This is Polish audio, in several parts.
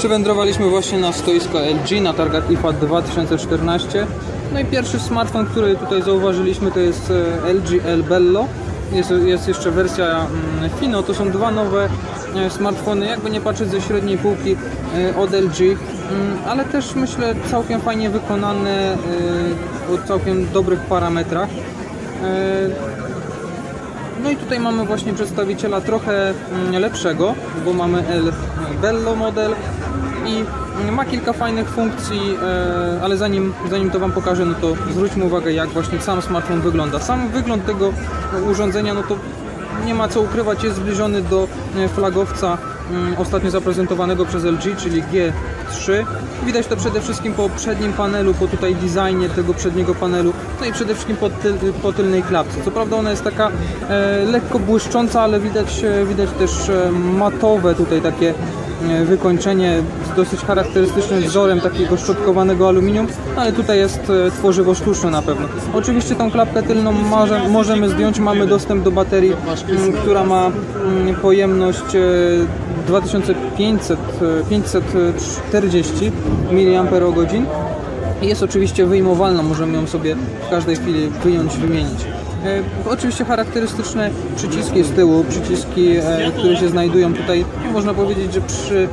Przywędrowaliśmy właśnie na stoisko LG na targach IFA 2014. No i pierwszy smartfon, który tutaj zauważyliśmy to jest e, LG L Bello. Jest, jest jeszcze wersja mm, Fino, to są dwa nowe e, smartfony, jakby nie patrzeć ze średniej półki e, od LG, mm, ale też myślę całkiem fajnie wykonane, o całkiem dobrych parametrach. No i tutaj mamy właśnie przedstawiciela trochę mm, lepszego, bo mamy L Bello model i ma kilka fajnych funkcji, e, ale zanim, zanim to Wam pokażę, no to zwróćmy uwagę jak właśnie sam smartfon wygląda. Sam wygląd tego urządzenia, no to nie ma co ukrywać, jest zbliżony do e, flagowca mm, ostatnio zaprezentowanego przez LG, czyli G3. Widać to przede wszystkim po przednim panelu, po tutaj designie tego przedniego panelu, no i przede wszystkim po, tyl, po tylnej klapce. Co prawda ona jest taka e, lekko błyszcząca, ale widać, e, widać też matowe tutaj takie wykończenie z dosyć charakterystycznym wzorem takiego szczotkowanego aluminium, ale tutaj jest e, tworzywo sztuczne na pewno. Oczywiście tą klapkę tylną może, możemy zdjąć, mamy dostęp do baterii, która ma pojemność e, 2500, e, 540 mAh jest oczywiście wyjmowalna, możemy ją sobie w każdej chwili wyjąć, wymienić. E, oczywiście charakterystyczne przyciski z tyłu, przyciski, e, które się znajdują tutaj, można powiedzieć, że przy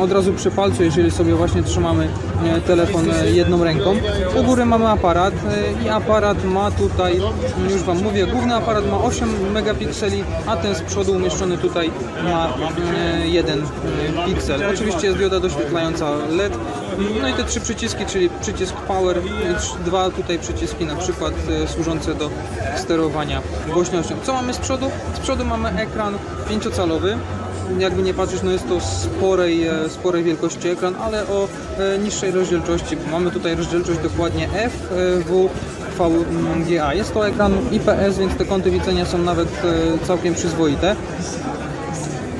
od razu przy palcu, jeżeli sobie właśnie trzymamy e, telefon e, jedną ręką. U góry mamy aparat e, i aparat ma tutaj, mm, już Wam mówię, główny aparat ma 8 megapikseli, a ten z przodu umieszczony tutaj ma mm, 1 piksel. Oczywiście jest dioda doświetlająca LED. No i te trzy przyciski, czyli przycisk Power, dwa tutaj przyciski na przykład służące do sterowania głośnością. Co mamy z przodu? Z przodu mamy ekran 5-calowy, jakby nie patrzeć, no jest to sporej, e, sporej wielkości ekran, ale o e, niższej rozdzielczości. Mamy tutaj rozdzielczość dokładnie FW VGA. Jest to ekran IPS, więc te kąty widzenia są nawet e, całkiem przyzwoite.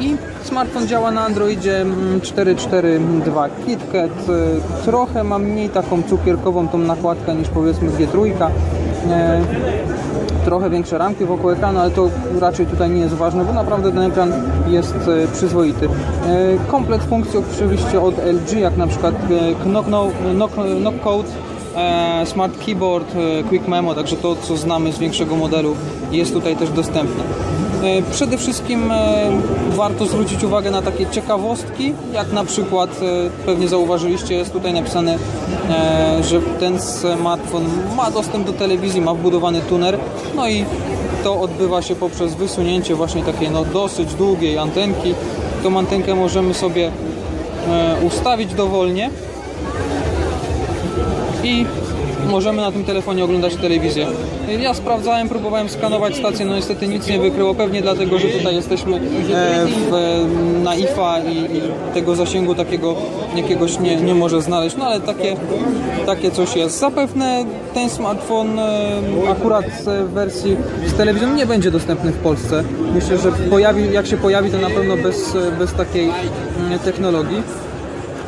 I smartfon działa na Androidzie mm, 4.4.2 KitKat. E, Trochę ma mniej taką cukierkową tą nakładkę niż powiedzmy G3. Trochę większe ramki wokół ekranu, ale to raczej tutaj nie jest ważne, bo naprawdę ten ekran jest e, przyzwoity. E, Komplet funkcji oczywiście od LG, jak na przykład e, knock, no, knock, knock code, smart keyboard, quick memo, także to co znamy z większego modelu jest tutaj też dostępne. E, Przede wszystkim e, warto zwrócić uwagę na takie ciekawostki, jak na przykład e, pewnie zauważyliście, jest tutaj napisane, że ten smartfon ma dostęp do telewizji, ma wbudowany tuner, no i to odbywa się poprzez wysunięcie właśnie takiej no, dosyć długiej antenki. Tą antenkę możemy sobie ustawić dowolnie i możemy na tym telefonie oglądać telewizję. Ja sprawdzałem, próbowałem skanować stację, no niestety nic nie wykryło, pewnie dlatego, że tutaj jesteśmy e, w, na IFA i, i tego zasięgu takiego jakiegoś nie, nie może znaleźć, no ale takie, takie coś jest. Zapewne ten smartfon e, akurat w wersji z telewizją nie będzie dostępny w Polsce. Myślę, że pojawi, jak się pojawi, to na pewno bez, bez takiej mm, technologii.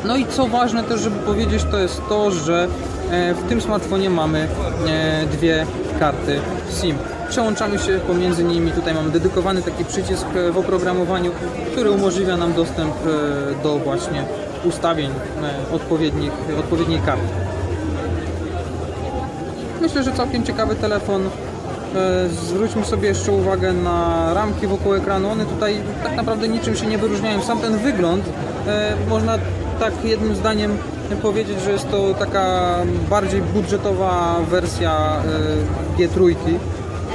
No i co ważne też, żeby powiedzieć, to jest to, że e, w tym smartfonie mamy e, dwie karty SIM. Przełączamy się pomiędzy nimi. Tutaj mamy dedykowany taki przycisk e, w oprogramowaniu, który umożliwia nam dostęp e, do właśnie ustawień e, odpowiednich, odpowiedniej karty. Myślę, że całkiem ciekawy telefon. E, Zwróćmy sobie jeszcze uwagę na ramki wokół ekranu. One tutaj tak naprawdę niczym się nie wyróżniają. Sam ten wygląd e, można tak jednym zdaniem powiedzieć, że jest to taka bardziej budżetowa wersja e, G3,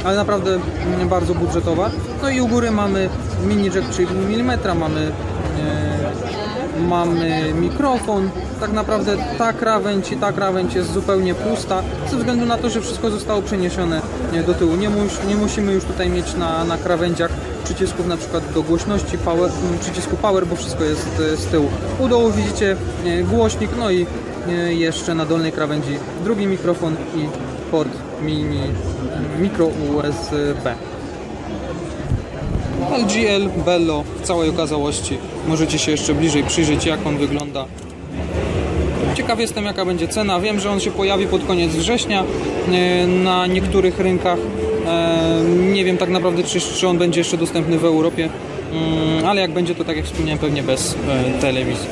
ale naprawdę mm, bardzo budżetowa. No i u góry mamy mini jack 3,5 mm, mamy e, mamy mikrofon. Tak naprawdę ta krawędź i ta krawędź jest zupełnie pusta, ze względu na to, że wszystko zostało przeniesione do tyłu. Nie, mus, nie musimy już tutaj mieć na, na krawędziach przycisków na przykład do głośności, power, m, przycisku power, bo wszystko jest e, z tyłu. U dołu widzicie e, głośnik, no i e, jeszcze na dolnej krawędzi drugi mikrofon i port mini mikro USB. LGL Bello w całej okazałości. Możecie się jeszcze bliżej przyjrzeć, jak on wygląda. Ciekaw jestem, jaka będzie cena. Wiem, że on się pojawi pod koniec września e, na niektórych rynkach. E, Nie wiem tak naprawdę, czy, on będzie jeszcze dostępny w Europie, Mm, ale jak będzie, to tak jak wspomniałem, pewnie bez e, telewizji.